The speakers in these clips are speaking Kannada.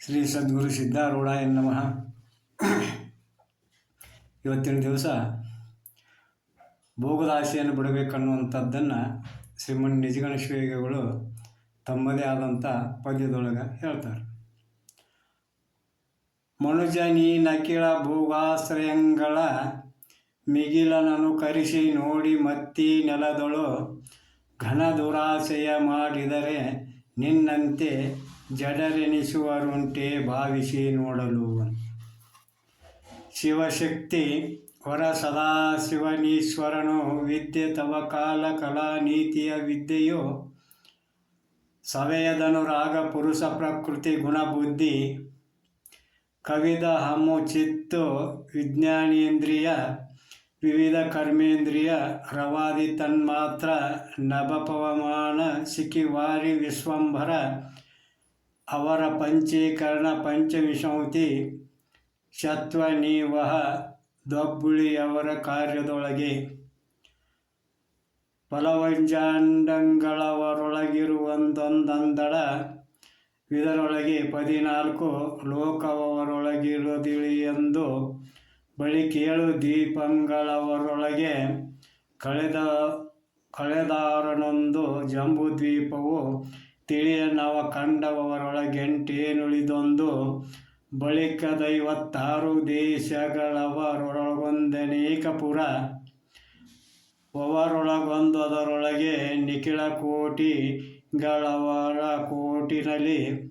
ಶ್ರೀ ಸದ್ಗುರು ಸಿದ್ಧಾರೂಢಾಯ ನಮಃ ಇವತ್ತಿನ ದಿವಸ ಭೋಗದಾಸೆಯನ್ನು ಬಿಡಬೇಕನ್ನುವಂಥದ್ದನ್ನು ಶ್ರೀಮನ್ ನಿಜಗಣೇಶ್ವರಿಗಳು ತಮ್ಮದೇ ಆದಂಥ ಪದ್ಯದೊಳಗೆ ಹೇಳ್ತಾರೆ. ಮನುಜ ನೀನಕಿಳ ಭೋಗಾಶ್ರಯಂಗಳ ಮಿಗಿಲನನು ಕರಿಸಿ ನೋಡಿ ಮತ್ತಿ ನೆಲದೊಳು ಘನ ದುರಾಸೆಯ ಮಾಡಿದರೆ ನಿನ್ನಂತೆ ಜಡರೆನಿಸುವರುಂಟೆ ಭಾವಿಸಿ ನೋಡಲು. ಶಿವಶಕ್ತಿ ಹೊರ ಸದಾಶಿವನೀಶ್ವರನು ವಿದ್ಯೆ ತವ ಕಾಲ ಕಲಾ ನೀತಿಯ ವಿದ್ಯೆಯು ಸವೆಯದನುರಾಗ ಪುರುಷ ಪ್ರಕೃತಿ ಗುಣಬುದ್ಧಿ ಕವಿದ ಹಮ್ಮು ಚಿತ್ತು ವಿಜ್ಞಾನೇಂದ್ರಿಯ, ವಿವಿಧ ಕರ್ಮೇಂದ್ರಿಯ, ರವಾದಿ ತನ್ಮಾತ್ರ ನಭಪವಮಾನ ಸಿಕಿವಾರಿ ವಿಶ್ವಂಭರ ಅವರ ಪಂಚೀಕರಣ ಪಂಚವಿಂಶತಿ ಶತ್ವ ನೀವಹ ದೊಬ್ಬುಳಿಯವರ ಕಾರ್ಯದೊಳಗೆ ಫಲವಂಜಾಂಡಗಳವರೊಳಗಿರುವಂದೊಂದಂದಳ ಇದರೊಳಗೆ ಪದಿನಾಲ್ಕು ಲೋಕವರೊಳಗಿರುವುದಿಳಿಯೆಂದು ಬಳಿ ಕೇಳು ದೀಪಂಗಳವರೊಳಗೆ ಕಳೆದ ಕಳೆದಾರನೊಂದು ಜಂಬೂದ್ವೀಪವು ತಿಳಿಯ ನವ ಕಂಡವರೊಳಗೆಂಟೇನುಳಿದೊಂದು ಬಳಿಕ ದೈವತ್ತಾರು ದೇಶಗಳವರೊಳಗೊಂದನೇಕ ಪುರ ಅವರೊಳಗೊಂದು ಅದರೊಳಗೆ ನಿಖಿಳ ಕೋಟಿಗಳವರ ಕೋಟಿನಲ್ಲಿ.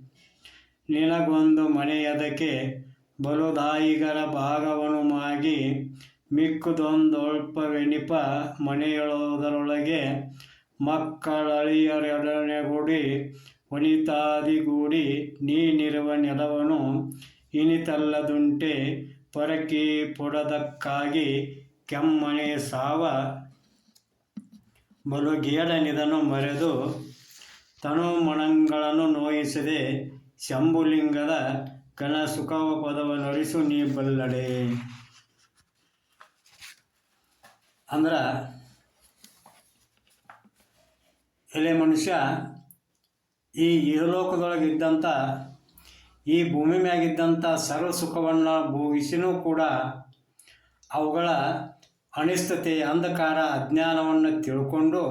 ನಿನಗೊಂದು ಮನೆಯದಕ್ಕೆ ಬಲುದಾಯಿಗರ ಭಾಗವನು ಮಾಗಿ, ಮಿಕ್ಕುದೊಂದೊಳ್ಪವೆನಿಪ ಮನೆಯೊಳದರೊಳಗೆ ಮಕ್ಕಳಳಿಯರೊಡನೆಗೂಡಿ ವನಿತಾದಿಗೂಡಿ ನೀನಿರುವ ನೆಲವನು ಇನಿತಲ್ಲದುಂಟೆ. ಪೊರಕಿ ಪುಡದಕ್ಕಾಗಿ ಕೆಮ್ಮನೆ ಸಾವ. ಬಲು ಗೇಡನಿದನು ಮರೆದು ತನುಮಣಗಳನ್ನು ನೋಯಿಸದೆ ಶಂಭುಲಿಂಗದ ಕಣ ಸುಖವ ಪದವನ್ನರಿಸು ನೀ ಬಲ್ಲಡೆ. ಅಂದ್ರೆ ಎಲೆ ಮನುಷ್ಯ ಈ ಇಹಲೋಕದೊಳಗಿದ್ದಂಥ, ಈ ಭೂಮಿ ಮ್ಯಾಗಿದ್ದಂಥ ಸರ್ವ ಸುಖವನ್ನು ಭೋಗಿಸಿನೂ ಕೂಡ ಅವುಗಳ ಅನಿಸ್ತತೆ ಅಂಧಕಾರ, ಅಜ್ಞಾನವನ್ನು ತಿಳ್ಕೊಂಡು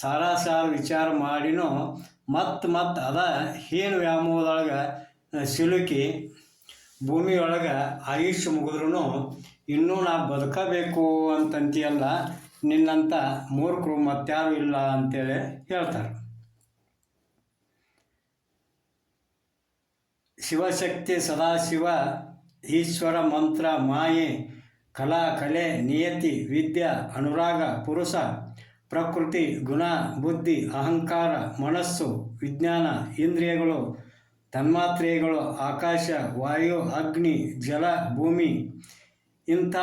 ಸಾರಾಸಾರ ವಿಚಾರ ಮಾಡಿನೂ ಮತ್ತು ಮತ್ತು ಅದ ಏನು ವ್ಯಾಮೋಹದೊಳಗೆ ಸಿಲುಕಿ ಭೂಮಿಯೊಳಗೆ ಆಯುಷ್ಯ ಮುಗಿದ್ರೂ ಇನ್ನೂ ನಾ ಬದುಕಬೇಕು ಅಂತಂತೀಯಲ್ಲ. ನಿನ್ನಂಥ ಮೂರ್ಖರು ಮತ್ತಾರು ಇಲ್ಲ ಅಂತೇಳಿ ಹೇಳ್ತಾರೆ. ಶಿವಶಕ್ತಿ ಸದಾಶಿವ, ಈಶ್ವರ ಮಂತ್ರ, ಮಾಯೆ, ಕಲಾ, ಕಲೆ, ನಿಯತಿ, ವಿದ್ಯಾ, ಅನುರಾಗ, ಪುರುಷ, ಪ್ರಕೃತಿ, ಗುಣ, ಬುದ್ಧಿ, ಅಹಂಕಾರ, ಮನಸ್ಸು, ವಿಜ್ಞಾನ, ಇಂದ್ರಿಯಗಳು, ತನ್ಮಾತ್ರೆಗಳು, ಆಕಾಶ, ವಾಯು, ಅಗ್ನಿ, ಜಲ, ಭೂಮಿ, ಇಂಥ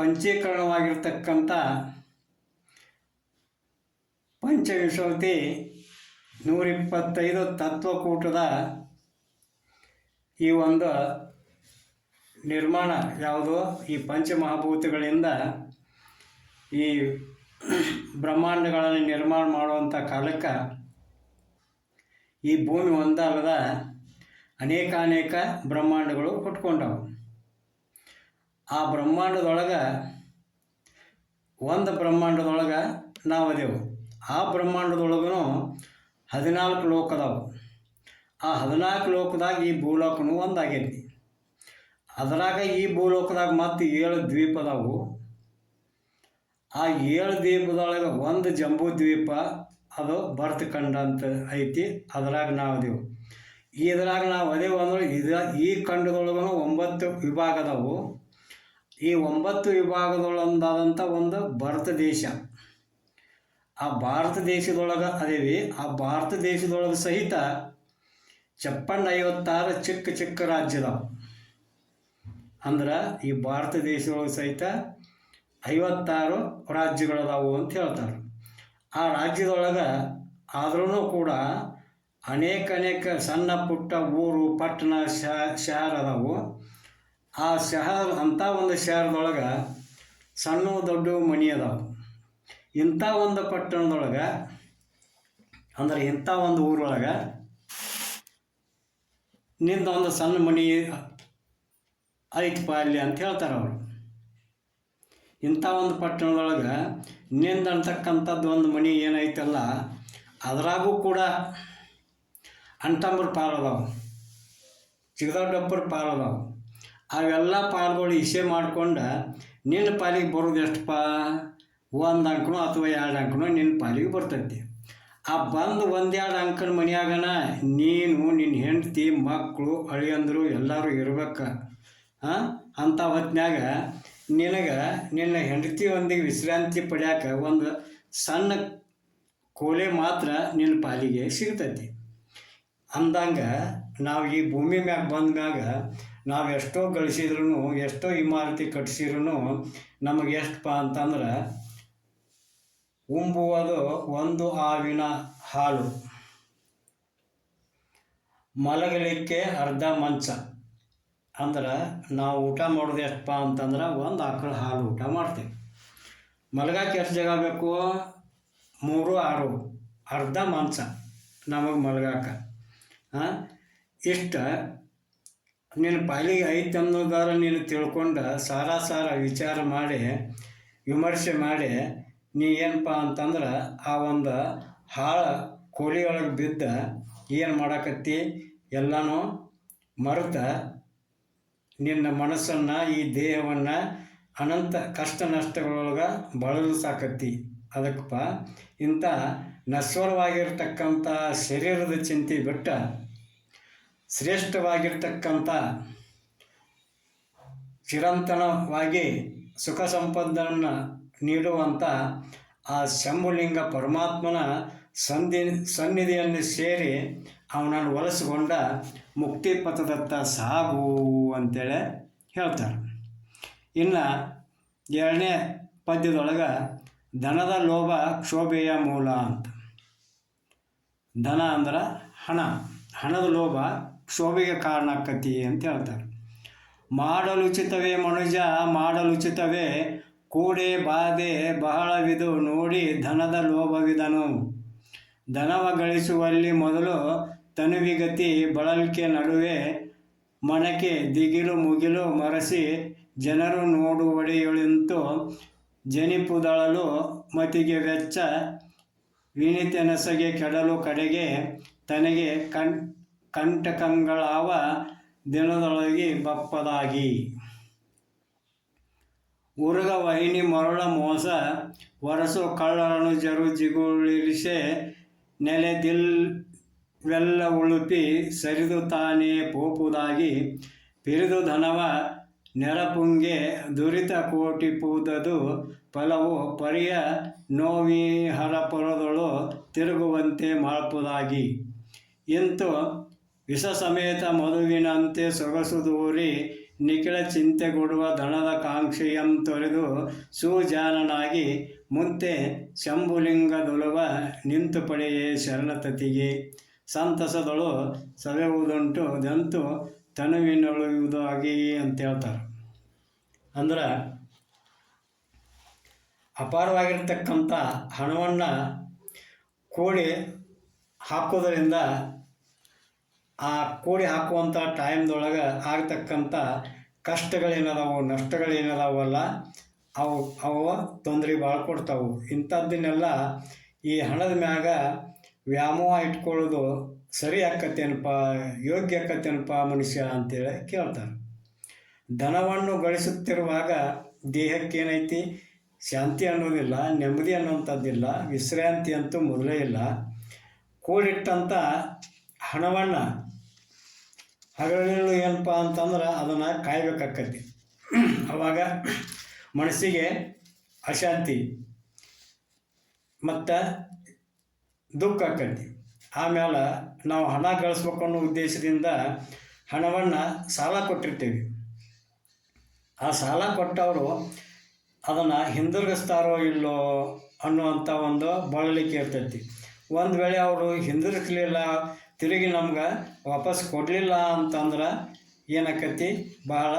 ಪಂಚೀಕರಣವಾಗಿರ್ತಕ್ಕಂಥ ಪಂಚವಿಂಶತಿ ನೂರಿಪ್ಪತ್ತೈದು ತತ್ವಕೂಟದ ಈ ಒಂದು ನಿರ್ಮಾಣ, ಯಾವುದು? ಈ ಪಂಚಮಹಾಭೂತಗಳಿಂದ ಈ ಬ್ರಹ್ಮಾಂಡಗಳನ್ನು ನಿರ್ಮಾಣ ಮಾಡುವಂಥ ಕಾಲಕ್ಕೆ ಈ ಭೂಮಿ ಒಂದಲ್ಲದ ಅನೇಕ ಅನೇಕ ಬ್ರಹ್ಮಾಂಡಗಳು ಹುಟ್ಕೊಂಡವು ಆ ಬ್ರಹ್ಮಾಂಡದೊಳಗೆ ಒಂದು ಬ್ರಹ್ಮಾಂಡದೊಳಗೆ ನಾವು ಅದೇವು ಆ ಬ್ರಹ್ಮಾಂಡದೊಳಗೂ ಹದಿನಾಲ್ಕು ಲೋಕ ಅದಾವು. ಆ ಹದಿನಾಲ್ಕು ಲೋಕದಾಗ ಈ ಭೂಲೋಕನೂ ಒಂದಾಗೈತಿ. ಅದರಾಗ ಈ ಭೂಲೋಕದಾಗ ಮತ್ತು ಏಳು ದ್ವೀಪ ಅದಾವು. ಆ ಏಳು ದ್ವೀಪದೊಳಗೆ ಒಂದು ಜಂಬೂ ದ್ವೀಪ, ಅದು ಬರ್ತ್ ಖಂಡ ಅಂತ ಐತಿ, ಅದರಾಗ ನಾವು ಅದೇವು ಇದ್ರಾಗ ನಾವು ಅದೇವು ಅಂದ್ರೆ ಇದ ಈ ಖಂಡದೊಳಗೂ ಒಂಬತ್ತು ವಿಭಾಗ ಅದಾವು. ಈ ಒಂಬತ್ತು ವಿಭಾಗದೊಳೊಂದಾದಂಥ ಒಂದು ಭಾರತ ದೇಶ. ಆ ಭಾರತ ದೇಶದೊಳಗೆ ಅದೇವಿ, ಆ ಭಾರತ ದೇಶದೊಳಗೆ ಸಹಿತ ಚಪ್ಪಂಡ ಐವತ್ತಾರು ಚಿಕ್ಕ ಚಿಕ್ಕ ರಾಜ್ಯದವು. ಅಂದ್ರೆ ಈ ಭಾರತ ದೇಶದೊಳಗೆ ಸಹಿತ ಐವತ್ತಾರು ರಾಜ್ಯಗಳದಾವು ಅಂತ ಹೇಳ್ತಾರೆ. ಆ ರಾಜ್ಯದೊಳಗೆ ಆದ್ರೂ ಕೂಡ ಅನೇಕ ಅನೇಕ ಸಣ್ಣ ಪುಟ್ಟ ಊರು, ಪಟ್ಟಣ ಶಹರ ಅದಾವು. ಆ ಶಹರ್, ಅಂಥ ಒಂದು ಶಹರದೊಳಗೆ ಸಣ್ಣ ದೊಡ್ಡ ಮನಿ ಅದಾವು. ಇಂಥ ಒಂದು ಪಟ್ಟಣದೊಳಗೆ, ಅಂದ್ರೆ ಇಂಥ ಒಂದು ಊರೊಳಗೆ ನಿಂದ ಒಂದು ಸಣ್ಣ ಮನಿ ಐತಪ್ಪ ಅಲ್ಲಿ ಅಂತ ಹೇಳ್ತಾರೆ ಅವರು. ಇಂಥ ಒಂದು ಪಟ್ಟಣದೊಳಗೆ ನಿಂದ ಅಂತಕ್ಕಂಥದ್ದು ಒಂದು ಮನಿ ಏನೈತಲ್ಲ, ಅದರಾಗೂ ಕೂಡ ಅಂಟಂಬ್ರ ಪಾಲದವು ಚಿಗದೊಡ್ಡಪ್ಪರ ಪಾಲು ಅದಾವು. ಅವೆಲ್ಲ ಪಾಲ್ಗಳು ಇಸೆ ಮಾಡ್ಕೊಂಡು ನಿನ್ನ ಪಾಲಿಗೆ ಬರೋದು ಎಷ್ಟಪ್ಪ? ಒಂದು ಅಂಕನೋ ಅಥವಾ ಎರಡು ಅಂಕನೋ ನಿನ್ನ ಪಾಲಿಗೆ ಬರ್ತೈತಿ. ಆ ಬಂದು ಒಂದೆರಡು ಅಂಕನ ಮನೆಯಾಗನ ನೀನು, ನಿನ್ನ ಹೆಂಡತಿ ಮಕ್ಕಳು ಅಳಿಯಂದರು ಎಲ್ಲರೂ ಇರ್ಬೇಕು. ಅಂತ ಹೊತ್ನ್ಯಾಗ ನಿನಗೆ ನಿನ್ನ ಹೆಂಡತಿಯೊಂದಿಗೆ ವಿಶ್ರಾಂತಿ ಪಡ್ಯಾಕ ಒಂದು ಸಣ್ಣ ಕೋಲೆ ಮಾತ್ರ ನಿನ್ನ ಪಾಲಿಗೆ ಸಿಗ್ತೈತಿ. ಅಂದಂಗೆ ನಾವು ಈ ಭೂಮಿ ಮ್ಯಾಗ ಬಂದ ಮ್ಯಾಗ ನಾವು ಎಷ್ಟೋ ಗಳಿಸಿದ್ರು ಎಷ್ಟೋ ಇಮಾರತಿ ಕಟ್ಟಿಸಿದ್ರು ನಮಗೆ ಎಷ್ಟಪ್ಪ ಅಂತಂದ್ರೆ ಉಂಬುವುದು ಒಂದು ಆವಿನ ಹಾಲು. ಮಲಗಲಿಕ್ಕೆ ಅರ್ಧ ಮಂಚ. ಅಂದ್ರೆ ನಾವು ಊಟ ಮಾಡೋದು ಎಷ್ಟಪ್ಪ ಅಂತಂದ್ರೆ ಒಂದು ಆಕಳ ಹಾಲು ಊಟ ಮಾಡ್ತೀವಿ. ಮಲಗಕ್ಕೆ ಎಷ್ಟು ಜಾಗ ಬೇಕು? ಮೂರು, ಆರು. ಅರ್ಧ ಮಂಚ ನಮಗೆ ಮಲಗಾಕ. ಇಷ್ಟ ನಿನ್ನ ಪಾಲಿಗೆ ಐತೆ ಅನ್ನೋದಾರ ನೀನು ತಿಳ್ಕೊಂಡು ಸಾರ ಸಾರ ವಿಚಾರ ಮಾಡಿ, ವಿಮರ್ಶೆ ಮಾಡಿ, ನೀ ಏನಪ್ಪ ಅಂತಂದ್ರೆ ಆ ಒಂದು ಹಾಳ ಕೋಳಿಯೊಳಗೆ ಬಿದ್ದ ಏನು ಮಾಡಾಕತ್ತಿ? ಎಲ್ಲನೂ ಮರೆತ ನಿನ್ನ ಮನಸ್ಸನ್ನು ಈ ದೇಹವನ್ನು ಅನಂತ ಕಷ್ಟ ನಷ್ಟಗಳೊಳಗೆ ಬಳಲು ಸಾಕತ್ತಿ ಅದಕ್ಕಪ್ಪ ಇಂಥ ನಶ್ವರವಾಗಿರ್ತಕ್ಕಂಥ ಶರೀರದ ಚಿಂತೆ ಬಿಟ್ಟ ಶ್ರೇಷ್ಠವಾಗಿರ್ತಕ್ಕಂಥ ಚಿರಂತನವಾಗಿ ಸುಖ ಸಂಪದನ್ನು ನೀಡುವಂಥ ಆ ಶಂಭುಲಿಂಗ ಪರಮಾತ್ಮನ ಸಂಧಿ ಸನ್ನಿಧಿಯನ್ನು ಸೇರಿ ಅವನನ್ನು ಒಲಿಸಿಕೊಂಡ ಮುಕ್ತಿ ಪಥದತ್ತ ಸಾಗು ಅಂತೇಳಿ ಹೇಳ್ತಾರೆ. ಇನ್ನು ಎರಡನೇ ಪದ್ಯದೊಳಗೆ ಧನದ ಲೋಭ ಕ್ಷೋಭೆಯ ಮೂಲ ಅಂತ. ಧನ ಅಂದ್ರೆ ಹಣ. ಹಣದ ಲೋಭ ಕ್ಷೋಭೆಗೆ ಕಾರಣ ಆಕತಿ ಅಂತ ಹೇಳ್ತಾರೆ. ಮಾಡಲುಚಿತವೇ ಮನುಜ ಮಾಡಲುಚಿತವೇ ಕೂಡೆ ಬಾಧೆ ಬಹಳವಿದು ನೋಡಿ ಧನದ ಲೋಭವಿದನು. ಧನವ ಗಳಿಸುವಲ್ಲಿ ಮೊದಲು ತನುವಿಗತಿ ಬಳಲಿಕೆ ನಡುವೆ ಮನಕೆ ದಿಗಿಲು ಮುಗಿಲು ಮರಸಿ ಜನರು ನೋಡುವಡೆಯೊಳಿಂತು ಜನಿಪುದಳಲು ಮತಿಗೆ ವೆಚ್ಚ, ವಿನಿತೆನಸಗೆ ಕೆಡಲು ಕಡೆಗೆ ತನಗೆ ಕಣ್ ಕಂಟಕಂಗಳಾವ ದಿನದೊಳಗೆ ಬಪ್ಪದಾಗಿ. ಉರುಗ ವಹಿನಿ ಮರಳ ಮೋಸ ವರಸು ಕಳ್ಳರನು ಜರು ಜಿಗುಳಿಸೆ ನೆಲೆದಿಲ್ವೆಲ್ಲ ಉಳುಪಿ ಸರಿದು ತಾನೇ ಪೋಪುದಾಗಿ ಪಿರಿದು ಧನವ ನೆರಪುಂಗೆ ದುರಿತ ಕೋಟಿ ಪೂದದು ಫಲವು ಪರಿಯ ನೋವಿ ಹರಪುರದೊಳು ತಿರುಗುವಂತೆ ಮಾಡುವುದಾಗಿ ಇಂತು ವಿಷ ಸಮೇತ ಮಧುವಿನಂತೆ ಸೊಗಸು ದೂರಿ ನಿಖಿಳ ಚಿಂತೆಗೊಡುವ ದಣದ ಕಾಂಕ್ಷೆಯಂ ತೊರೆದು ಸುಜಾನನಾಗಿ ಮುಂತೆ ಶಂಭುಲಿಂಗದೊಲುವ ನಿಂತು ಪಡೆಯೇ ಶರಣತತಿಗೆ. ಸಂತಸದಳು ಸವೆಯುವುದುಂಟು, ದಂತು ತನುವಿನೊಳುವುದಾಗಿ ಅಂತ ಹೇಳ್ತಾರೆ. ಅಂದ್ರೆ ಅಪಾರವಾಗಿರ್ತಕ್ಕಂಥ ಹಣವನ್ನು ಕೂಡಿ ಹಾಕೋದರಿಂದ ಆ ಕೂಡಿ ಹಾಕುವಂಥ ಟೈಮ್ದೊಳಗೆ ಆಗ್ತಕ್ಕಂಥ ಕಷ್ಟಗಳೇನದಾವು, ನಷ್ಟಗಳೇನದಾವಲ್ಲ, ಅವು ಅವು ತೊಂದರೆ ಭಾಳ ಕೊಡ್ತಾವು. ಇಂಥದ್ದನ್ನೆಲ್ಲ ಈ ಹಣದ ಮ್ಯಾಗ ವ್ಯಾಮೋಹ ಇಟ್ಕೊಳ್ಳೋದು ಸರಿ ಆಕತ್ತೇನಪ್ಪ, ಯೋಗ್ಯ ಆಕತ್ತೇನಪ್ಪ ಮನುಷ್ಯ ಅಂತೇಳಿ ಕೇಳ್ತಾರೆ. ಧನವನ್ನು ಗಳಿಸುತ್ತಿರುವಾಗ ದೇಹಕ್ಕೇನೈತಿ? ಶಾಂತಿ ಅನ್ನೋದಿಲ್ಲ, ನೆಮ್ಮದಿ ಅನ್ನುವಂಥದ್ದಿಲ್ಲ, ವಿಶ್ರಾಂತಿ ಅಂತೂ ಮೊದಲೇ ಇಲ್ಲ. ಕೂಡಿಟ್ಟಂಥ ಹಣವನ್ನು ಹಗಲಿರುಳು ಏನಪ್ಪ ಅಂತಂದ್ರೆ ಅದನ್ನು ಕಾಯಬೇಕಾಕತಿ ಅವಾಗ ಮನಸ್ಸಿಗೆ ಅಶಾಂತಿ ಮತ್ತು ದುಃಖ ಆಕತಿ ಆಮೇಲೆ ನಾವು ಹಣ ಗಳಿಸ್ಬೇಕು ಅನ್ನೋ ಉದ್ದೇಶದಿಂದ ಹಣವನ್ನು ಸಾಲ ಕೊಟ್ಟಿರ್ತೀವಿ. ಆ ಸಾಲ ಕೊಟ್ಟವರು ಅದನ್ನು ಹಿಂದಿರುಗಿಸ್ತಾರೋ ಇಲ್ಲೋ ಅನ್ನುವಂಥ ಒಂದು ಬಳಲಿಕೆ ಇರ್ತೈತಿ. ಒಂದು ವೇಳೆ ಅವರು ಹಿಂದಿರುಗಿಸ್ಲಿಲ್ಲ ತಿರುಗಿ ನಮ್ಗೆ ವಾಪಸ್ ಕೊಡಲಿಲ್ಲ ಅಂತಂದ್ರೆ ಏನಾಕತಿ? ಭಾಳ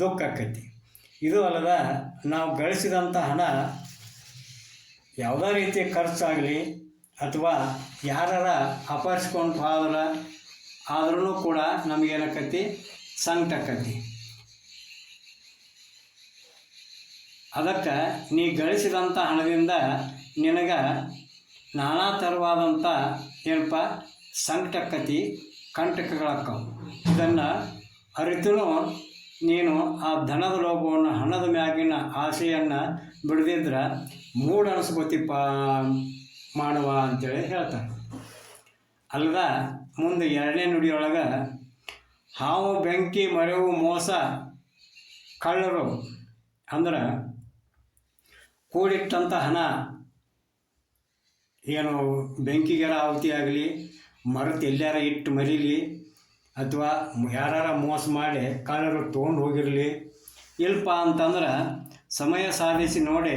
ದುಃಖ ಆಕತಿ. ಇದು ಅಲ್ಲದ ನಾವು ಗಳಿಸಿದಂಥ ಹಣ ಯಾವುದೇ ರೀತಿ ಖರ್ಚಾಗಲಿ ಅಥವಾ ಯಾರಾರ ಅಪಹರಿಸ್ಕೊಂಡು ಹೋದ್ರೆ ಆದ್ರೂ ಕೂಡ ನಮಗೇನಾಕತಿ ಸಂಕಟ ಆಕತಿ. ಅದಕ್ಕೆ ನೀ ಗಳಿಸಿದಂಥ ಹಣದಿಂದ ನಿನಗೆ ನಾನಾ ಥರವಾದಂಥ ಏನಪ್ಪ? ಸಂಕಟಕ್ಕತಿ ಕಂಟಕಗಳಾಕ್ಕವು ಇದನ್ನು ಅರಿತೂ ನೀನು ಆ ಧನದ ಲೋಭವನ್ನು ಹಣದ ಮ್ಯಾಗಿನ ಆಸೆಯನ್ನು ಬಿಡದಿದ್ರೆ ಮೂಡ ಅನಿಸ್ಕೋತಿಪ್ಪ ಮಾಡುವ ಅಂತೇಳಿ ಹೇಳ್ತಾರೆ ಅಲ್ಲದ ಮುಂದೆ ಎರಡನೇ ನುಡಿಯೊಳಗೆ ಹಾವು, ಬೆಂಕಿ, ಮರೆವು, ಮೋಸ, ಕಳ್ಳರು ಅಂದ್ರೆ ಕೂಡಿಟ್ಟಂಥ ಹಣ. ಏನು ಬೆಂಕಿಗೆರ ಆಹುತಿ ಆಗಲಿ ಮರತ್ ಎಲ್ಲಾರ ಇಟ್ಟು ಮರೀಲಿ ಅಥವಾ ಯಾರಾರ ಮೋಸ ಮಾಡಿ ಕಾಲರು ತೊಗೊಂಡು ಹೋಗಿರಲಿ. ಇಲ್ಪ ಅಂತಂದ್ರೆ ಸಮಯ ಸಾಧಿಸಿ ನೋಡಿ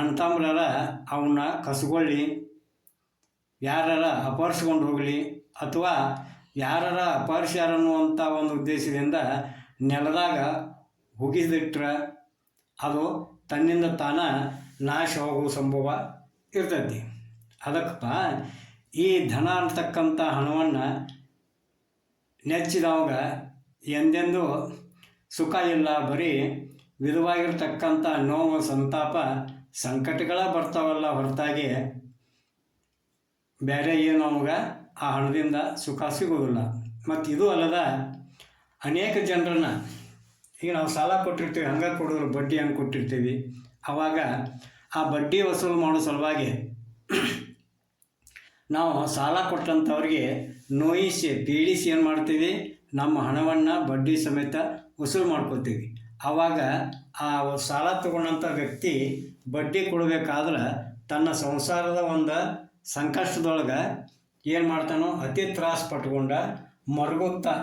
ಅಣ್ತಂಬ್ರರ ಅವನ್ನ ಕಸ್ಕೊಳ್ಳಿ ಯಾರಾರ ಅಪಹರಿಸ್ಕೊಂಡು ಹೋಗಲಿ ಅಥವಾ ಯಾರಾರ ಅಪಹರಿಸ್ಯಾರ ಅನ್ನುವಂಥ ಒಂದು ಉದ್ದೇಶದಿಂದ ನೆಲದಾಗ ಹುಗಿದಿಟ್ರೆ ಅದು ತನ್ನಿಂದ ತಾನ ನಾಶ ಹೋಗುವ ಸಂಭವ ಇರ್ತೈತಿ. ಅದಕ್ಕಪ್ಪ ಈ ಧನ ಅಂತಕ್ಕಂಥ ಹಣವನ್ನು ನೆಚ್ಚಿದವಾಗ ಎಂದೆಂದೂ ಸುಖ ಇಲ್ಲ, ಬರೀ ವಿಧವಾಗಿರ್ತಕ್ಕಂಥ ನೋವು, ಸಂತಾಪ, ಸಂಕಟಗಳ ಬರ್ತಾವಲ್ಲ ಹೊರತಾಗಿ. ಬೇರೆ ಏನು ಅವಾಗ ಆ ಹಣದಿಂದ ಸುಖ ಸಿಗೋದಿಲ್ಲ ಮತ್ತು ಇದು ಅಲ್ಲದ ಅನೇಕ ಜನರನ್ನ, ಈಗ ನಾವು ಸಾಲ ಕೊಟ್ಟಿರ್ತೀವಿ, ಹಂಗೆ ಕೊಡೋರು ಬಡ್ಡಿ ಹಂಗೆ ಕೊಟ್ಟಿರ್ತೀವಿ. ಆವಾಗ ಆ ಬಡ್ಡಿ ವಸೂಲು ಮಾಡೋ ಸಲುವಾಗಿ ನಾವು ಸಾಲ ಕೊಟ್ಟಂಥವ್ರಿಗೆ ನೋಯಿಸಿ ಪೀಡಿಸಿ ಏನು ಮಾಡ್ತೀವಿ? ನಮ್ಮ ಹಣವನ್ನು ಬಡ್ಡಿ ಸಮೇತ ವಸೂಲು ಮಾಡ್ಕೋತೀವಿ ಆವಾಗ ಆ ಸಾಲ ತಗೊಂಡಂಥ ವ್ಯಕ್ತಿ ಬಡ್ಡಿ ಕೊಡಬೇಕಾದ್ರೆ ತನ್ನ ಸಂಸಾರದ ಒಂದು ಸಂಕಷ್ಟದೊಳಗೆ ಏನು ಮಾಡ್ತಾನೋ, ಅತಿ ತ್ರಾಸ ಪಟ್ಕೊಂಡ ಮರಗುತ್ತಾ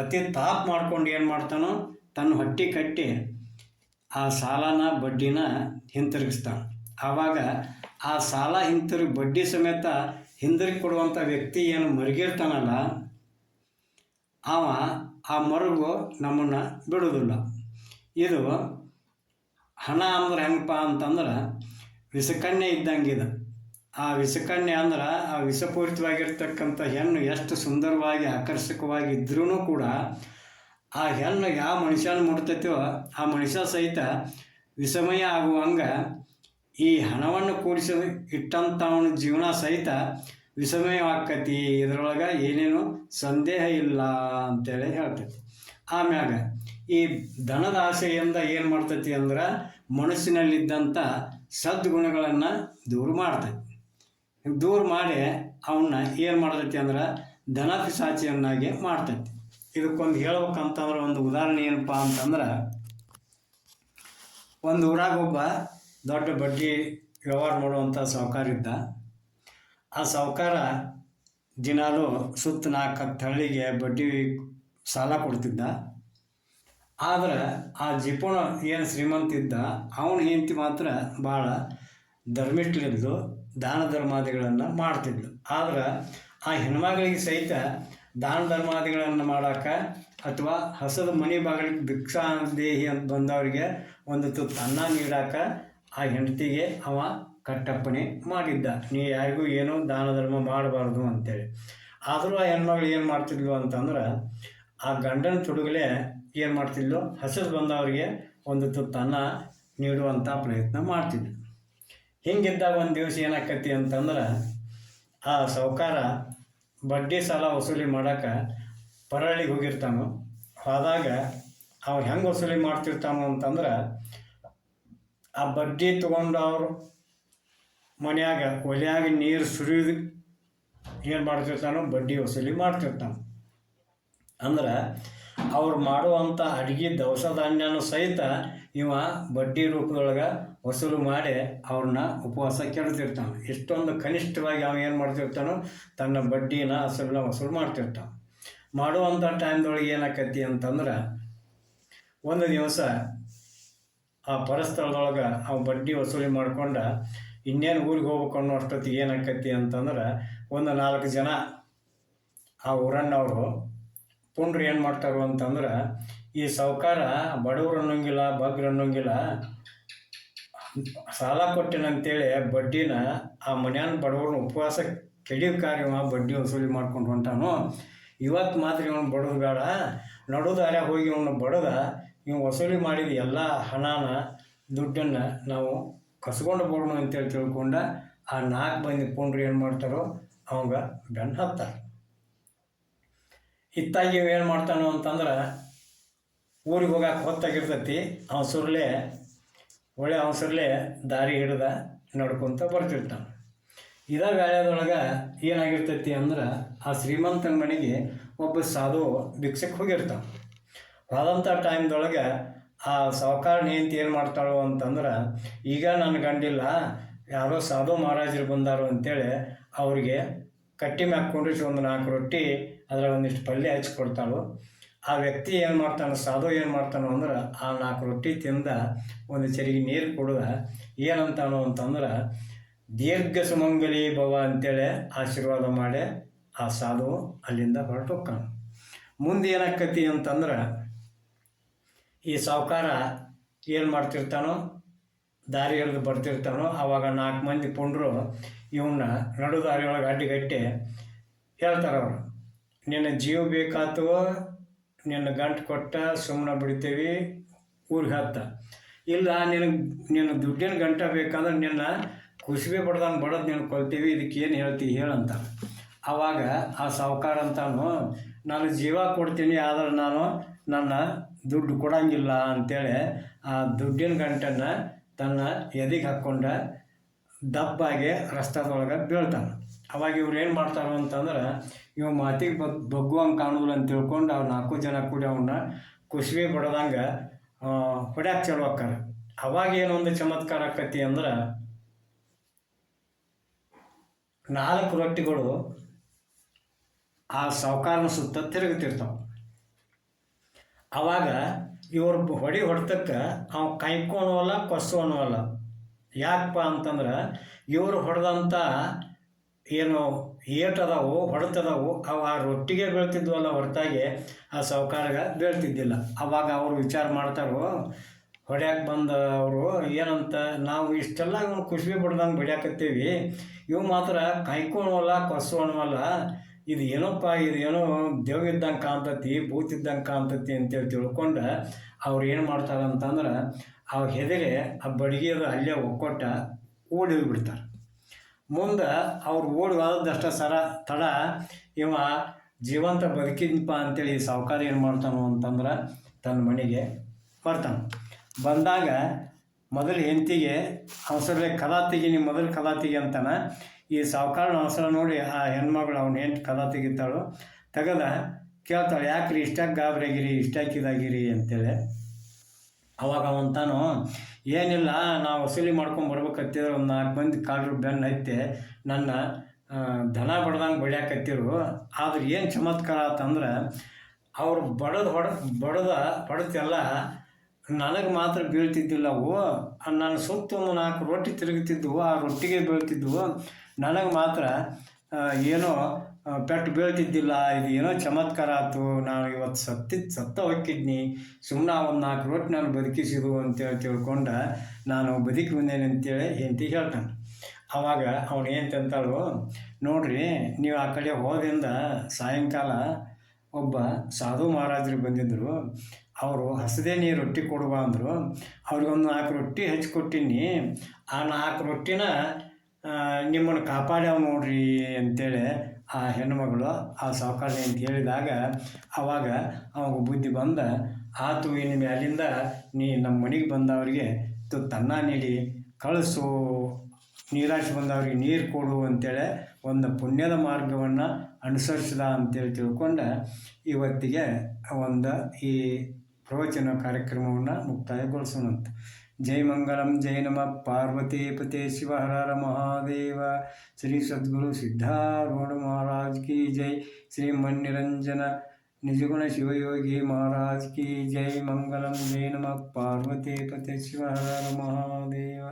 ಅತಿ ತಾಪ್ ಮಾಡ್ಕೊಂಡು ಏನು ಮಾಡ್ತಾನೋ, ತನ್ನ ಹೊಟ್ಟೆ ಕಟ್ಟಿ ಆ ಸಾಲನ, ಬಡ್ಡಿನ ಹಿಂತಿರುಗಿಸ್ತಾನೆ. ಆವಾಗ ಆ ಸಾಲ ಹಿಂತಿರು ಬಡ್ಡಿ ಸಮೇತ ಹಿಂದಿರುಗಿ ಕೊಡುವಂಥ ವ್ಯಕ್ತಿ ಏನು ಮರುಗಿರ್ತಾನಲ್ಲ, ಅವ ಆ ಮರುಗು ನಮ್ಮನ್ನು ಬಿಡೋದಿಲ್ಲ ಇದು ಹಣ ಅಂದ್ರೆ ಹೆಂಗಪ್ಪ ಅಂತಂದ್ರೆ ವಿಷಕನ್ಯೆ ಇದು. ಆ ವಿಷಕನ್ಯೆ ಅಂದ್ರೆ ಆ ವಿಷಪೂರಿತವಾಗಿರ್ತಕ್ಕಂಥ ಹೆಣ್ಣು ಎಷ್ಟು ಸುಂದರವಾಗಿ ಆಕರ್ಷಕವಾಗಿ ಇದ್ರೂ ಕೂಡ ಆ ಹೆಣ್ಣು ಯಾವ ಮನುಷ್ಯನ ಮುಟ್ತೈತೋ ಆ ಮನುಷ್ಯ ಸಹಿತ ವಿಷಮಯ ಆಗುವಂಗೆ ಈ ಹಣವನ್ನು ಕೂಡಿಸಿ ಇಟ್ಟಂಥವನ ಜೀವನ ಸಹಿತ ವಿಷಮಯವಾಕತಿ ಇದರೊಳಗೆ ಏನೇನು ಸಂದೇಹ ಇಲ್ಲ ಅಂತೇಳಿ ಹೇಳ್ತೈತಿ. ಆಮ್ಯಾಗ ಈ ದನದ ಆಸೆಯಿಂದ ಏನು ಮಾಡ್ತೈತಿ ಅಂದ್ರೆ ಮನಸ್ಸಿನಲ್ಲಿದ್ದಂಥ ಸದ್ಗುಣಗಳನ್ನು ದೂರ ಮಾಡ್ತೈತಿ. ದೂರ ಮಾಡಿ ಅವನ್ನ ಏನು ಮಾಡ್ತೈತಿ ಅಂದ್ರೆ ದನ ಪಿಸಾಚಿಯನ್ನಾಗಿ ಮಾಡ್ತೈತಿ. ಇದಕ್ಕೊಂದು ಹೇಳ್ಬೇಕಂತಂದ್ರೆ ಒಂದು ಉದಾಹರಣೆ ಏನಪ್ಪ ಅಂತಂದ್ರೆ, ಒಂದು ಊರಾಗ ಒಬ್ಬ ದೊಡ್ಡ ಬಡ್ಡಿ ವ್ಯವಹಾರ ಮಾಡುವಂಥ ಸಾಹುಕಾರ ಇದ್ದ. ಆ ಸಾಹುಕಾರ ದಿನಾಲೂ ಸುತ್ತ ನಾಲ್ಕು ಹತ್ತು ಹಳ್ಳಿಗೆ ಬಡ್ಡಿ ಸಾಲ ಕೊಡ್ತಿದ್ದ. ಆದ್ರೆ ಆ ಜಿಪುಣ ಏನು ಶ್ರೀಮಂತ ಇದ್ದ, ಅವನ ಹೆಂಡತಿ ಮಾತ್ರ ಭಾಳ ಧರ್ಮಿಷ್ಠಲಿದ್ದು ದಾನ ಧರ್ಮಾದಿಗಳನ್ನು ಮಾಡ್ತಿದ್ಳು ಆದ್ರೆ ಆ ಹೆಣ್ಮಗಳಿಗೆ ಸಹಿತ ದಾನ ಧರ್ಮಾದಿಗಳನ್ನು ಮಾಡೋಕೆ ಅಥವಾ ಹಸದ ಮನೆ ಬಾಗಿಲಿಗೆ ಭಿಕ್ಷಾ ದೇಹಿ ಅಂತ ಬಂದವರಿಗೆ ಒಂದು ತುತ್ತು ಅನ್ನ ನೀಡಾಕ ಆ ಹೆಂಡತಿಗೆ ಅವ ಕಟ್ಟಪ್ಪಣೆ ಮಾಡಿದ್ದ. ನೀ ಯಾರಿಗೂ ಏನೂ ದಾನ ಧರ್ಮ ಮಾಡಬಾರ್ದು ಅಂತೇಳಿ. ಆದರೂ ಆ ಹೆಣ್ಮಗಳು ಏನು ಮಾಡ್ತಿದ್ಲು ಅಂತಂದ್ರೆ, ಆ ಗಂಡನ ತುಡುಗಲೇ ಏನು ಮಾಡ್ತಿದ್ಲು? ಹಸಿರು ಬಂದವರಿಗೆ ಒಂದು ತುತ್ತನ್ನ ನೀಡುವಂಥ ಪ್ರಯತ್ನ ಮಾಡ್ತಿದ್ಲು. ಹಿಂಗಿದ್ದಾಗ ಒಂದು ದಿವಸ ಏನಾಕತಿ ಅಂತಂದ್ರೆ, ಆ ಸಾವುಕಾರ ಬಡ್ಡಿ ಸಾಲ ವಸೂಲಿ ಮಾಡೋಕೆ ಪರಳಿಗೆ ಹೋಗಿರ್ತಾನೋ. ಹೋದಾಗ ಅವ್ರು ಹೆಂಗೆ ವಸೂಲಿ ಮಾಡ್ತಿರ್ತಾನೋ ಅಂತಂದ್ರೆ ಆ ಬಡ್ಡಿ ತೊಗೊಂಡು ಅವರು ಮನ್ಯಾಗ, ಒಲೆಯಾಗ ನೀರು ಸುರಿಯೋದು ಏನು ಮಾಡ್ತಿರ್ತಾನೋ ಬಡ್ಡಿ ವಸೂಲಿ ಮಾಡ್ತಿರ್ತಾನೆ ಅಂದ್ರೆ ಅವ್ರು ಮಾಡುವಂಥ ಅಡುಗೆ ದವಸ ಧಾನ್ಯನೂ ಸಹಿತ ಇವ ಬಡ್ಡಿ ರೂಪದೊಳಗೆ ವಸೂಲು ಮಾಡಿ ಅವ್ರನ್ನ ಉಪವಾಸ ಕೆಡ್ತಿರ್ತಾನೆ ಇಷ್ಟೊಂದು ಕನಿಷ್ಠವಾಗಿ ಅವ ಏನು ಮಾಡ್ತಿರ್ತಾನೋ ತನ್ನ ಬಡ್ಡಿನ ಅಸಲನ್ನ ವಸೂಲು ಮಾಡ್ತಿರ್ತಾನೆ ಮಾಡುವಂಥ ಟೈಮ್ದೊಳಗೆ ಏನಾಕತಿ ಅಂತಂದ್ರೆ, ಒಂದು ದಿವಸ ಆ ಪರಸ್ಥಳದೊಳಗೆ ಆ ಬಡ್ಡಿ ವಸೂಲಿ ಮಾಡ್ಕೊಂಡು ಇನ್ನೇನು ಊರಿಗೆ ಹೋಗ್ಬೇಕು ಅನ್ನೋ ಅಷ್ಟೊತ್ತಿಗೆ ಏನಾಕತಿ ಅಂತಂದ್ರೆ ಒಂದು ನಾಲ್ಕು ಜನ ಆ ಊರಣ್ಣವರು ಪುಂಡ್ರು ಏನು ಮಾಡ್ತಾರೋ ಅಂತಂದ್ರೆ ಈ ಸಾವುಕಾರ ಬಡವ್ರು ಅನ್ನೋಂಗಿಲ್ಲ, ಬಗ್ರು ಅನ್ನೋಂಗಿಲ್ಲ, ಸಾಲ ಕೊಟ್ಟಿನಂತೇಳಿ ಬಡ್ಡಿನ ಆ ಮನ್ಯಾನ ಬಡವ್ರನ್ನ ಉಪವಾಸ ಕೆಡಿಯ ಕಾರ್ಯವ ಬಡ್ಡಿ ವಸೂಲಿ ಮಾಡ್ಕೊಂಡು ಹೊಂಟಾನು ಇವತ್ತು ಮಾತ್ರ ಇವನು ಬಡದು ಬೇಡ. ನಡು ಹೋಗಿ ಇವನು ಬಡದ. ಇವ್ ವಸೂಲಿ ಮಾಡಿದ ಎಲ್ಲ ಹಣನ, ದುಡ್ಡನ್ನು ನಾವು ಕಸ್ಕೊಂಡು ಬರೋಣ ಅಂತೇಳಿ ತಿಳ್ಕೊಂಡ ಆ ನಾಲ್ಕು ಮಂದಿ ಪುಂಡ್ರು ಏನು ಮಾಡ್ತಾರೋ ಅವಂಗ ಬೆನ್ನು ಹತ್ತಾರೆ. ಇತ್ತಾಗಿ ಏನು ಮಾಡ್ತಾನೋ ಅಂತಂದ್ರೆ ಊರಿಗೆ ಹೋಗಕ್ಕೆ ಹೊತ್ತಾಗಿರ್ತೈತಿ, ಅವಸರ್ಲೆ, ಒಳ್ಳೆ ಅವಸರ್ಲೆ ದಾರಿ ಹಿಡ್ದ ನಡ್ಕೊತ ಬರ್ತಿರ್ತಾನೆ. ಇದ ವೇಳೆದೊಳಗೆ ಏನಾಗಿರ್ತೈತಿ ಅಂದ್ರೆ ಆ ಶ್ರೀಮಂತನ ಮನೆಗೆ ಒಬ್ಬ ಸಾಧು ಭಿಕ್ಷಕ್ಕೆ ಹೋಗಿರ್ತಾನೆ. ಹೋದಂಥ ಟೈಮ್ದೊಳಗೆ ಆ ಸಾವುಕಾರ ನಿಂತು ಏನು ಮಾಡ್ತಾಳು ಅಂತಂದ್ರೆ, ಈಗ ನನ್ನ ಗಂಡಿಲ್ಲ, ಯಾರೋ ಸಾಧು ಮಹಾರಾಜರು ಬಂದಾರು ಅಂತೇಳಿ ಅವ್ರಿಗೆ ಕಟ್ಟಿ ಮ್ಯಾಗ ಕುಂಡ್ರಿಸಿ ಒಂದು ನಾಲ್ಕು ರೊಟ್ಟಿ ಅದರ ಒಂದಿಷ್ಟು ಪಲ್ಯ ಹಚ್ಕೊಡ್ತಾಳು ಆ ವ್ಯಕ್ತಿ ಏನು ಮಾಡ್ತಾನೆ, ಸಾಧು ಏನು ಮಾಡ್ತಾನೋ ಅಂದ್ರೆ ಆ ನಾಲ್ಕು ರೊಟ್ಟಿ ತಿಂದ ಒಂದು ಚರಿಗೆ ನೀರು ಕುಡ್ದ, ಏನಂತಾನೋ ಅಂತಂದ್ರೆ, ದೀರ್ಘ ಸುಮಂಗಲಿ ಭವ ಅಂತೇಳಿ ಆಶೀರ್ವಾದ ಮಾಡಿ ಆ ಸಾಧು ಅಲ್ಲಿಂದ ಹೊರಟು ಮುಂದೆ ಏನಾಕತಿ ಅಂತಂದ್ರೆ ಈ ಸಾವುಕಾರ ಏನು ಮಾಡ್ತಿರ್ತಾನೋ ದಾರಿ ಹಿಡಿದು ಬರ್ತಿರ್ತಾನೋ ಆವಾಗ ನಾಲ್ಕು ಮಂದಿ ಪುಂಡ್ರು ಇವನ್ನ ನಡು ದಾರಿಯೊಳಗೆ ಅಡ್ಡಿಗಟ್ಟಿ ಹೇಳ್ತಾರೆ ಅವರು, ನಿನ್ನ ಜೀವ ಬೇಕಾತು, ನಿನ್ನ ಗಂಟು ಕೊಟ್ಟ ಸುಮ್ಮನೆ ಬಿಡ್ತೀವಿ, ಊರಿಗೆ ಹತ್ತ. ಇಲ್ಲ, ನಿನಗೆ, ನಿನ್ನ ದುಡ್ಡಿನ ಗಂಟ ಬೇಕಂದ್ರೆ ನಿನ್ನ ಕುಸಿಬೆ ಬಡ್ದಂಗೆ ಬಡೋದು ನೀನು ಕೊಲ್ತೀವಿ ಇದಕ್ಕೆ ಏನು ಹೇಳ್ತೀವಿ ಹೇಳಂತ ಆವಾಗ ಆ ಸಾವುಕಾರ ಅಂತಾನು, ನಾನು ಜೀವ ಕೊಡ್ತೀನಿ, ಆದರೆ ನಾನು ನನ್ನ ದುಡ್ಡು ಕೊಡಂಗಿಲ್ಲ ಅಂತೇಳಿ ಆ ದುಡ್ಡಿನ ಗಂಟನ್ನು ತನ್ನ ಎದೆಗೆ ಹಾಕ್ಕೊಂಡ ದಪ್ಪಾಗಿ ರಸ್ತಾದೊಳಗೆ ಬೀಳ್ತಾನೆ. ಅವಾಗ ಇವ್ರು ಏನು ಮಾಡ್ತಾರೆ ಅಂತಂದ್ರೆ ಇವ ಮಾತಿಗೆ ಬಗ್ ಬಗ್ಗುವಂಗೆ ಕಾಣುದಿಲ್ಲ ಅಂತ ತಿಳ್ಕೊಂಡು ಅವ್ರು ನಾಲ್ಕು ಜನ ಕೂಡಿ ಅವನ್ನ ಕುಸುಬಿ ಬಡ್ದಂಗೆ ಹೊಡ್ಯಾಕೆ ಚಲೋ ಆಕ್ಕಾರ ಅವಾಗ ಏನೊಂದು ಚಮತ್ಕಾರ ಆಕತಿ ಅಂದ್ರೆ ನಾಲ್ಕು ರೊಟ್ಟಿಗಳು ಆ ಸಾವುಕಾರನ ಸುತ್ತ ತಿರುಗುತ್ತಿರ್ತಾವೆ ಅವಾಗ ಇವರು ಹೊಡಿ ಹೊಡ್ತಕ್ಕೆ ಅವ ಕೈಕೋಣವಲ್ಲ ಕೊಸೋಣವಲ್ಲ ಯಾಕಪ್ಪ ಅಂತಂದ್ರೆ ಇವರು ಹೊಡೆದಂಥ ಏನು ಏಟ್ ಅದಾವು ಹೊಡೆತದವು ಅವು ಆ ರೊಟ್ಟಿಗೆ ಬೀಳ್ತಿದ್ವಲ್ಲ ಹೊರತಾಗಿ ಆ ಸಾವುಕಾರಗ ಬೀಳ್ತಿದ್ದಿಲ್ಲ. ಅವಾಗ ಅವರು ವಿಚಾರ ಮಾಡ್ತಾರೋ, ಹೊಡ್ಯಾಕೆ ಬಂದ ಅವರು ಏನಂತ, ನಾವು ಇಷ್ಟೆಲ್ಲ ಇವನು ಖುಷಿ ಬಿಡ್ದಂಗೆ ಬಿಡ್ಯಾಕತ್ತೀವಿ. ಇವು ಮಾತ್ರ ಕೈಕೋಣವಲ್ಲ ಕೊಸ್ಸೋಣವಲ್ಲ ಇದು ಏನೋಪ್ಪ, ಇದು ಏನೋ ದೇವ್ ಇದ್ದಂಗೆ ಕಾಣ್ತತಿ, ಭೂತ್ ಇದ್ದಂಗೆ ಕಾಣ್ತತಿ ಅಂತೇಳಿ ತಿಳ್ಕೊಂಡು ಅವ್ರು ಏನು ಮಾಡ್ತಾರೆ ಅಂತಂದ್ರೆ ಆ ಹೆದರಿ ಆ ಬಡಿಗೆದು ಅಲ್ಲೇ ಒಕ್ಕೊಟ್ಟ ಓಡಿ ಹೋಗ್ಬಿಡ್ತಾರೆ. ಮುಂದೆ ಅವ್ರು ಓಡಿ ಸರ ತಡ ಇವ ಜೀವಂತ ಬದುಕಿದ್ನಪ್ಪ ಅಂತೇಳಿ ಸಾವುಕಾರ ಏನು ಮಾಡ್ತಾನೋ ಅಂತಂದ್ರೆ ತನ್ನ ಮನೆಗೆ ಬರ್ತಾನೆ. ಬಂದಾಗ ಮೊದಲು ಹೆಂಡತಿಗೆ ಅವಸರಲೆ ಕಲಾ ತೆಗೀನಿ ಮೊದಲು ಕಲಾ ತೆಗಿ ಅಂತಾನೆ ಈ ಸಾವುಕಾರನ ಅವಸರ ನೋಡಿ ಆ ಹೆಣ್ಮಗಳು ಅವನು ಏನು ಕಲಾ ತೆಗಿತಾಳು. ತೆಗೆದ, ಕೇಳ್ತಾಳೆ, ಯಾಕ್ರಿ ಇಷ್ಟಾಗಿ ಗಾಬರಿಯಾಗಿರಿ ಇಷ್ಟಾಕಿದಾಗಿರಿ ಅಂತೇಳಿ. ಅವಾಗ ಅವಂತಾನು ಏನಿಲ್ಲ, ನಾವು ವಸೂಲಿ ಮಾಡ್ಕೊಂಡು ಬರ್ಬೇಕತ್ತಿದ್ರೆ. ಒಂದು ನಾಲ್ಕು ಮಂದಿ ಕಾಲರು ಬೆನ್ನು ಹತ್ತಿ ನನ್ನ ದನ ಬಡ್ದಂಗೆ ಬಡಿಯಾಕತ್ತಿರು ಆದ್ರೆ ಏನು ಚಮತ್ಕಾರ ಆತಂದ್ರೆ, ಅವ್ರು ಬಡದು ಹೊಡ ಬಡದ ಹೊಡೆತೆಲ್ಲ ನನಗೆ ಮಾತ್ರ ಬೀಳ್ತಿದ್ದಿಲ್ಲ ಅವು ನನ್ನ ಸುತ್ತ ನಾಲ್ಕು ರೊಟ್ಟಿ ತಿರುಗುತ್ತಿದ್ವು ಆ ರೊಟ್ಟಿಗೆ ಬೀಳ್ತಿದ್ವು ನನಗೆ ಮಾತ್ರ ಏನೋ ಪೆಟ್ಟು ಬೀಳ್ತಿದ್ದಿಲ್ಲ, ಇದು ಏನೋ ಚಮತ್ಕಾರ ಆಯ್ತು, ನಾನು ಇವತ್ತು ಸತ್ತಿದ್ದು ಸತ್ತ ಹೊಕ್ಕಿದ್ನಿ ಸುಮ್ಮನೆ ಒಂದು ನಾಲ್ಕು ರೊಟ್ಟಿ ನಾನು ಬದುಕಿಸಿದು ಅಂತೇಳಿ ತಿಳ್ಕೊಂಡು, ನಾನು ಬದುಕಿ ಬಂದೇನೆ ಅಂತೇಳಿ ಹೆಂಡತಿ ಹೇಳ್ತಾನೆ. ಆವಾಗ ಅವನು ಏನು ತಂತಾಳು, ನೋಡ್ರಿ, ನೀವು ಆ ಕಡೆ ಹೋದಿಂದ ಸಾಯಂಕಾಲ ಒಬ್ಬ ಸಾಧು ಮಹಾರಾಜರು ಬಂದಿದ್ದರು ಅವರು ಹಸದೇ ನೀ ರೊಟ್ಟಿ ಕೊಡುವ ಅಂದರು. ಅವ್ರಿಗೊಂದು ನಾಲ್ಕು ರೊಟ್ಟಿ ಹಚ್ಕೊಟ್ಟಿನಿ ಆ ನಾಲ್ಕು ರೊಟ್ಟಿನ ನಿಮ್ಮನ್ನು ಕಾಪಾಡ್ಯಾವ ನೋಡ್ರಿ ಅಂತೇಳಿ ಆ ಹೆಣ್ಣುಮಗಳು ಆ ಸಾವುಕಾರ ಅಂತ ಹೇಳಿದಾಗ ಆವಾಗ ಅವಾಗ ಬುದ್ಧಿ ಬಂದ, ಆತು ಇನ್ನು ಮ್ಯಾಲಿಂದ ನೀ ನಮ್ಮ ಮನೆಗೆ ಬಂದವರಿಗೆ ತನ್ನ ನೀಡಿ ಕಳಿಸು. ನೀರಾಶಿ ಬಂದವ್ರಿಗೆ ನೀರು ಕೊಡು ಅಂತೇಳಿ ಒಂದು ಪುಣ್ಯದ ಮಾರ್ಗವನ್ನು ಅನುಸರಿಸಿದ ಅಂತೇಳಿ ತಿಳ್ಕೊಂಡು ಇವತ್ತಿಗೆ ಒಂದು ಈ ಪ್ರವಚನ ಕಾರ್ಯಕ್ರಮವನ್ನು ಮುಕ್ತಾಯಗೊಳಿಸೋಣಂತ ಜೈ ಮಂಗಲಂ ಜೈ ನಮಃ ಪಾರ್ವತಿ ಪತೆ ಶಿವ ಹರ ಹರ ಮಹಾದೇವ ಶ್ರೀ ಸದ್ಗುರು ಸಿದ್ಧಾರೂಢ ಮಹಾರಾಜ್ ಕಿ ಜೈ ಶ್ರೀ ಮನ್ನಿರಂಜನ ನಿಜಗುಣ ಶಿವಯೋಗಿ ಮಹಾರಾಜ್ ಕಿ ಜೈ ಮಂಗಲಂ ಜೈ ನಮಃ ಪಾರ್ವತಿ ಪತೆ ಶಿವ ಹರ ಹರ ಮಹಾದೇವ